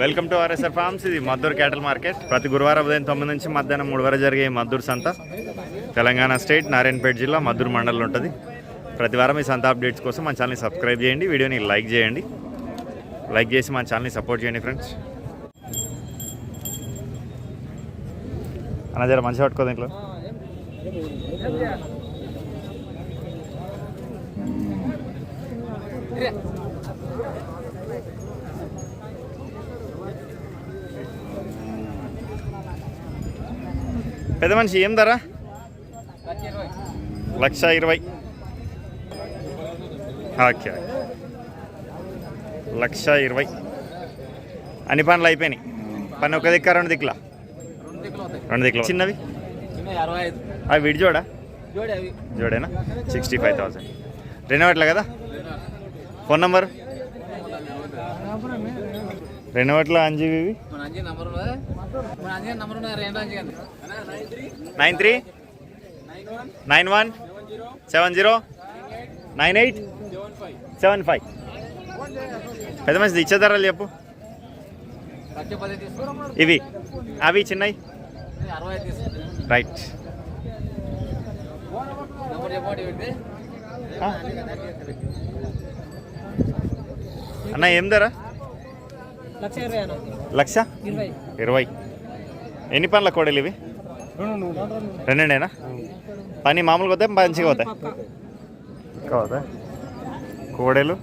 Welcome to RSR forms. ఇది Maddur క్యాటల్ market. ప్రతి గురువారం ఉదయం తొమ్మిది నుంచి మధ్యాహ్నం మూడు వరకు జరిగే ఈ మద్దూరు సంత. తెలంగాణ స్టేట్ నారాయణపేట జిల్లా మద్దూరు మండలం ఉంటుంది. ప్రతి వారం ఈ సంత అప్డేట్స్ కోసం మన ఛానల్ని సబ్స్క్రైబ్ చేయండి వీడియోని లైక్ చేయండి. లైక్ చేసి మన ఛానల్ని సపోర్ట్ చేయండి ఫ్రెండ్స్. అన్న జర మంచిగా పట్టుకో దీంట్లో. పెద్ద మనిషి ఏం ధర? లక్ష ఇరవై. ఓకే. లక్ష ఇరవై. అన్ని పనులు అయిపోయినాయి. పని ఒక దిక్క రెండు దిక్కులా? రెండు దిక్కులు చిన్నవి? అవి విడి జోడా? జోడేనా? Sixty five thousand. రెనోవేట్లే కదా? Phone number? ఇవి? మన అంజీ అండి nine three nine one seven zero nine eight seven five పెద్ద మంచిది ఇచ్చే ధరలు చెప్పు. ఇవి. అవి చిన్నవి రైట్ అన్న ఏం ధర? లక్ష ఇరవై ఎన్ని పనుల కోడలు ఇవి? రెండేనా? పని మామూలుగా పోతాయి మంచిగా పోతాయి. కావదా కోడలు?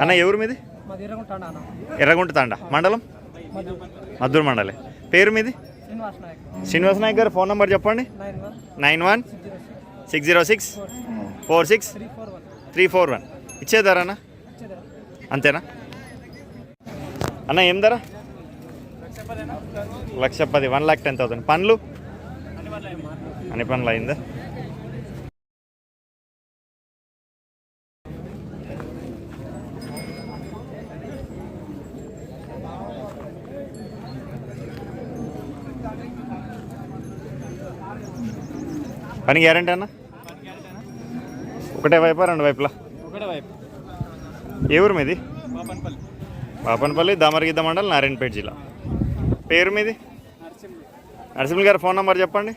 అన్న ఎవరు మీది? ఎర్రగుంట తాండ. మండలం? మద్దూరు మండలే. పేరు మీది? శ్రీనివాస్ నాయక్. గారు ఫోన్ నెంబర్ చెప్పండి. Nine one six zero six. Four six. Three four one. Three four one. ఇచ్చేదారన్నా ఇచ్చేదా అంతేనా? అన్న ఏం ధర? లక్ష పది. One lakh ten thousand. పనులు అన్ని పనులు అయిందా? పని గ్యారంటీ అన్న? ఒకటే వైపా రెండు వైపులా? ఏ ఊరు మీది? పాపన్పల్లి బాపనపల్లి దామరగిద్ద మండలం నారాయణపేట జిల్లా. పేరు మీది? నరసింహ నరసింహులు గారు ఫోన్ నెంబర్ చెప్పండి.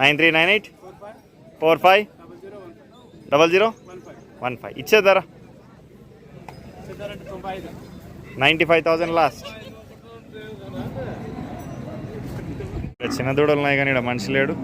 Nine three nine eight. Four five. Double zero one five. ఇచ్చే ధర? Ninety five thousand last. చిన్న దూడలు ఉన్నాయి కానీ ఇక్కడ మనిషి లేడు.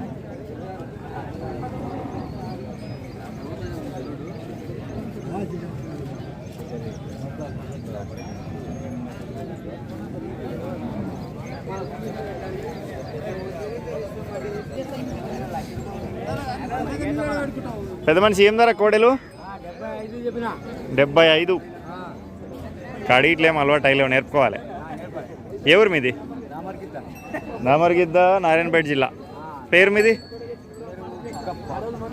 పెద్ద మనిషి ఏం ధర కోడెలు? డెబ్బై ఐదు. చెప్పిన కాడి ఇట్లేం అలవాటు అయ్యలేవు నేర్పుకోవాలి. ఎవరు మీది? రామర్కిద్ద నారాయణపేట జిల్లా. పేరు మీది?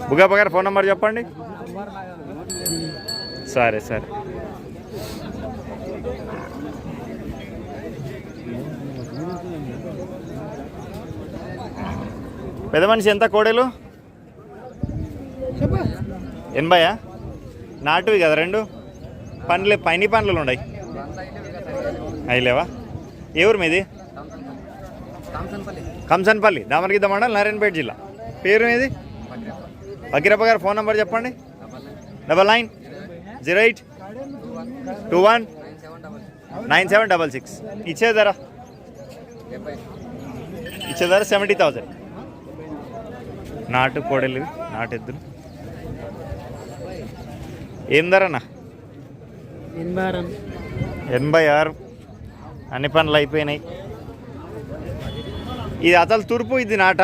బుగాప గారు ఫోన్ నెంబర్ చెప్పండి. సరే సరే. పెద్ద మనిషి ఎంత కోడెలు? ఎనభయా? నాటువి కదా రెండు? పండ్లు పైన పండ్లు ఉన్నాయి. అయిలేవా ఏ ఊరు మీది? కంసన్పల్లి. దామరగిద్ద మండలం నారాయణపేట జిల్లా. పేరు మీది? అకిరప్ప గారు ఫోన్ నెంబర్ చెప్పండి. Double nine zero eight two one nine seven double six. ఇచ్చే ధర? ఇచ్చే ధర సెవెంటీ థౌజండ్. నాటు కోడలు నాటు ఎద్దులు. ఏం ధర అన్న? ఎనభై ఆరు. అన్ని పనులు అయిపోయినాయి. ఇది అసలు తూర్పు ఇది నాట?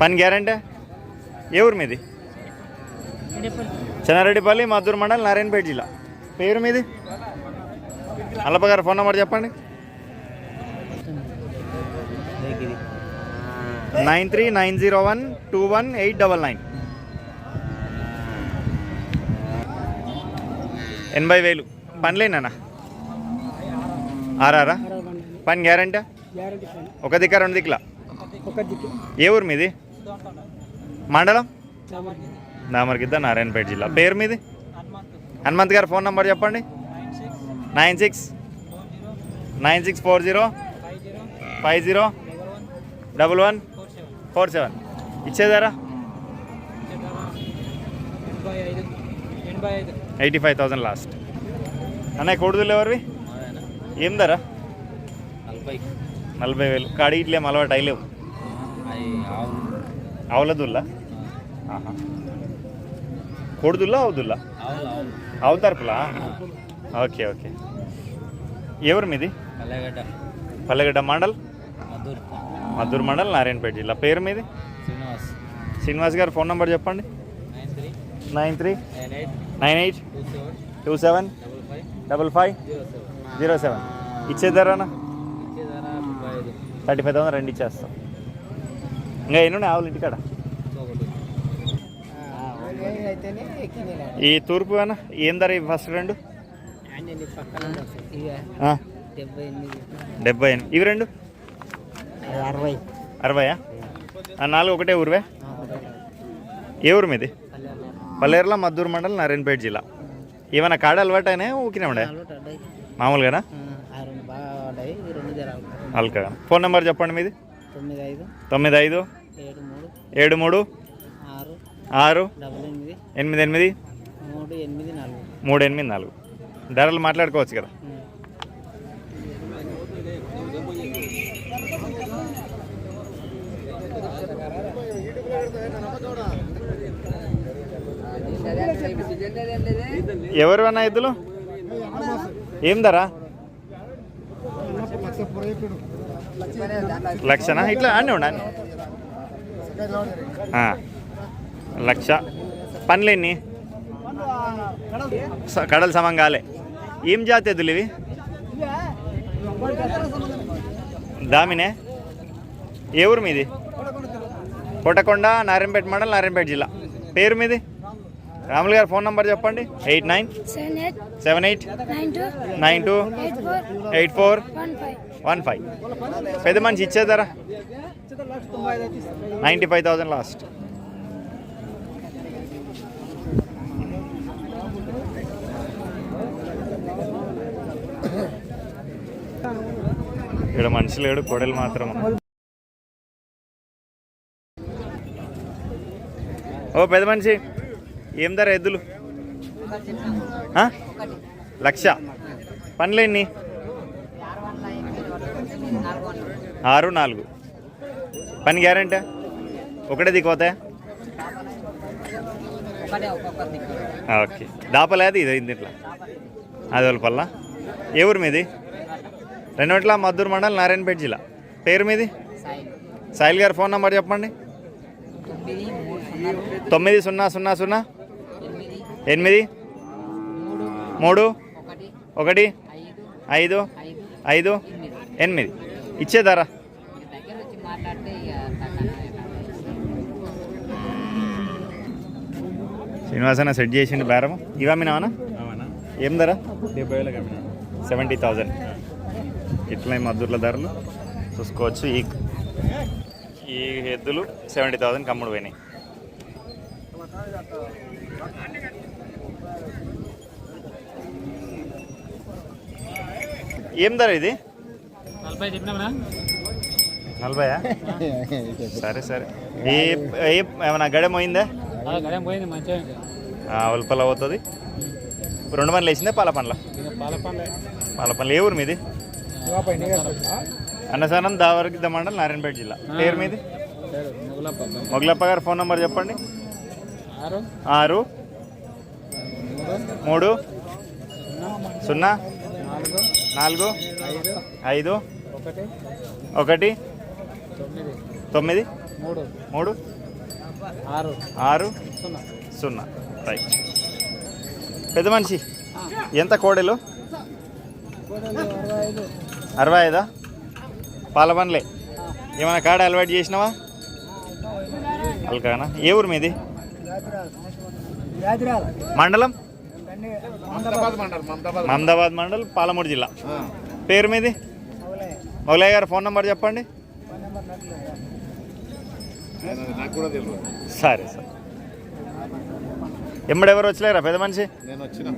పని గ్యారంటీ? ఏ ఊరు మీది? చెన్నారెడ్డిపల్లి మద్దూరు మండలం నారాయణపేట జిల్లా. పేరు మీది? అల్లప్ప గారు ఫోన్ నెంబర్ చెప్పండి. Nine three nine zero one two one eight double nine. ఎనభై వేలు. పనిలేనా ఆరారా? పని గ్యారంటీ? ఒక దిక్క రెండు దిక్కులా? ఏ ఊరు మీది? మండలం? దామర్గిద్ద నారాయణపేట జిల్లా. పేరు మీది? హనుమంత్ గారు ఫోన్ నంబర్ చెప్పండి. Nine six. Nine six four zero. Five zero. Double one. Four seven. ఇచ్చేదారా? Eighty five thousand last. అన్నయ్య కొడుదులు ఎవరివి? ఏం ధర? నలభై నలభై వేలు. కాడి ఇట్లేం అలవాటు అయ్యలేవు ఆవులదుల్లా ఆహా. కొడుదుల్లా అవుదుల్లా ఆవు తరపులా? Okay okay. ఎవరు మీది? పల్లెగడ్డ. పల్లెగడ్డ మండల్? మద్దూరు మండల్ నారాయణపేట జిల్లా. పేరు మీది? శ్రీనివాస్. శ్రీనివాస్ గారు ఫోన్ నెంబర్ చెప్పండి. Nine three. Nine eight. Nine eight. Two seven. Double five. Zero seven. Zero seven. ఇచ్చేదారానా ఇచ్చే ధర ముప్పై ఐదు. థర్టీ ఫైవ్ థౌసండ్ రెండు ఇచ్చేస్తాం. ఇంకా ఎన్ని ఉన్నాయి ఆవులు ఇంటికాడ? ఈ తూర్పు అన్న ఏం ధర ఇవి ఫస్ట్ రెండు? డెబ్బై ఎనిమిది. ఇవి రెండు? అరవై. అరవయా? ఆ నాలుగు ఒకటే ఊరువే? ఏ ఊరు మీది? పల్లేరుల మద్దూరు మండలం నారాయణపేట జిల్లా. ఏమైనా కాడ అలవాటు అయినా ఊకినే ఉండే? మామూలుగానా? అల్కగా. ఫోన్ నెంబర్ చెప్పండి మీది? తొమ్మిది ఐదు ఏడు మూడు ఆరు. ఎనిమిది ఎనిమిది. మూడు ఎనిమిది నాలుగు. ధరలు మాట్లాడుకోవచ్చు కదా? ఎవరు అన్న ఎద్దులు ఏం ధర? లక్షనా? ఇట్లా అన్నీ ఉండండి లక్ష. పనులేని స- కడలు సమం కాలే ఏం జాతి ఎద్దులు ఇవి? దామినే? ఏ ఊరు మీది? కోటకొండ నారాయణపేట మండలం నారాయణపేట జిల్లా. పేరు మీది? రాములు గారు ఫోన్ నంబర్ చెప్పండి. Eight nine seven eight nine two eight four one five. పెద్ద మనిషి ఇచ్చేదారా నైంటీ ఫైవ్ థౌసండ్ లాస్ట్. ఇక్కడ మనిషి లేడు కొడలు మాత్రం. ఓ పెద్ద మనిషి. ఏం ధర ఎద్దులు? లక్ష. పనులేన్ని ఆరు నాలుగు. పని గ్యారంటీ? ఒకటే దిక్కుపోతాయా ఓకే. దాపలేదు ఇది అయింది ఇట్లా. అది పల్ల? ఏ ఊరు మీది? రెండోట్ల మద్దూరు మండల్ నారాయణపేట జిల్లా. పేరు మీది? సాయిల్ గారు ఫోన్ నెంబర్ చెప్పండి. తొమ్మిది సున్నా సున్నా సున్నా. ఎనిమిది? మూడు? ఒకటి? ఐదు? ఐదు? ఎనిమిది. ఇక తక్కువ శ్రీనివాసన సెట్ చేసిండు బేరం. ఇవా మీనావనా? ఏం ధర? డెబ్బై వేలకు అమ్మినా సెవెంటీ థౌజండ్. ఇట్లా మద్దూర్ల ధరలు? చూసుకోవచ్చు. ఈ ఈ ఎద్దులు సెవెంటీ థౌజండ్కి అమ్ముడు పోయినాయి. ఏం ధర ఇది? నలభై నలభైయా? సరే సరే. ఏ ఏ ఏమైనా గడె పోయిందా ఉల్పల అవుతుంది రెండు పనులు వేసిందే పాల పనుల ఇక పాల పండ్లే. పాల పనులు ఏ ఊరు మీది? అన్నసానం దావరికి మండలం నారాయణపేట జిల్లా. పేరు మీది? మొగలప్ప గారు ఫోన్ నంబర్ చెప్పండి. ఆరు. మూడు. సున్నా. నాలుగు? ఐదు. ఒకటి. తొమ్మిది. మూడు. మూడు? ఆరు. ఆరు? సున్నా. రైట్. పెద్ద మనిషి. ఎంత కోడెలు? అరవై ఐదు అరవై ఐదా పాల పనులే ఏమైనా కాడ అలవాటు చేసినావా? అల్కానా? ఏ ఊరు మీది? మండలం? మహమ్మదాబాద్ మండల్ పాలమూరు జిల్లా. పేరు మీది? మొగలయ్య గారు ఫోన్ నెంబర్ చెప్పండి. నాకు కూడా తెలియదు సరే. సరే ఎమ్మడెవరు వచ్చలేరా? పెద్ద మనిషి? నేను వచ్చిన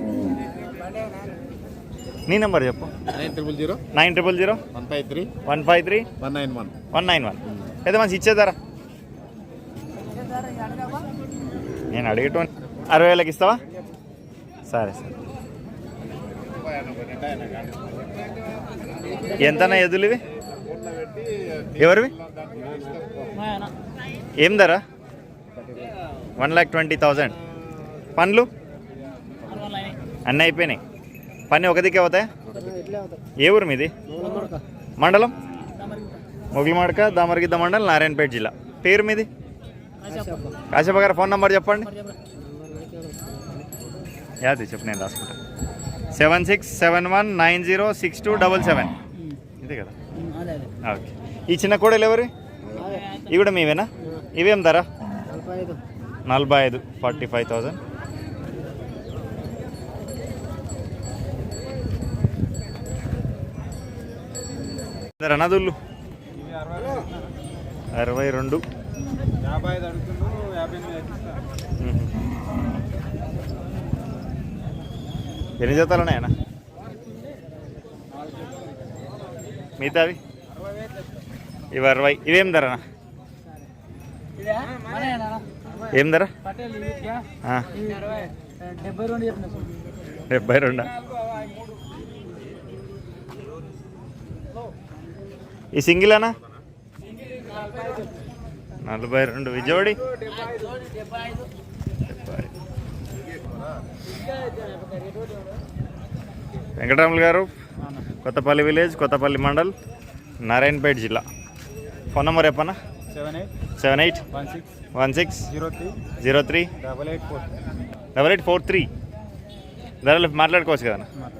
నీ నెంబర్ చెప్పు. Nine triple zero. Nine triple zero. One five three. One five three. One nine one. One nine one. పెద్ద మనిషి ఇచ్చేదారా నేను అడిగటం అరవై వేలకి ఇస్తావా? సరే సరే. ఎంతనా ఎదులు ఇవి ఎవరివి? ఏం ధర? One lakh twenty thousand. పనులు అన్నీ అయిపోయినాయి. పని ఒక దిక్కే అవుతాయా ఏ ఊరు మీది? మండలం? మొగిలిమాడక దామరగిద్ద మండలం నారాయణపేట జిల్లా. పేరు మీది? కాశ్యప గారు ఫోన్ నెంబర్ చెప్పండి. యాది చెప్పు నేను రాసుకుంటా. Seven six seven one nine zero six two double seven. ఇదే కదా? ఓకే. ఈ చిన్న కోడలు ఎవరి? ఇవి కూడా మీవేనా? ఇవేం ధర? నలభై ఐదు ఫార్టీ ఫైవ్ థౌజండ్. ధర నదుళ్ళు అరవై రెండు. యాభై ఐదు అడుగుతుండ్రు యాభై ఎనిమిది. ఎన్ని జతలు ఉన్నాయన్న? మిగతావి? ఇవి అరవై. ఇవేం ధర ఏం ధర? డెబ్బై రెండు ఈ సింగిల్ అనా నలభై రెండు. విజయవాడి వెంకటరాములు గారు కొత్తపల్లి విలేజ్ కొత్తపల్లి మండల్ నారాయణపేట జిల్లా. ఫోన్ నెంబర్ చెప్పనా? Seven eight seven eight one six one six zero three zero three double eight four double eight four three. ధరలు మాట్లాడుకోవచ్చు కదా మాట్లాడు.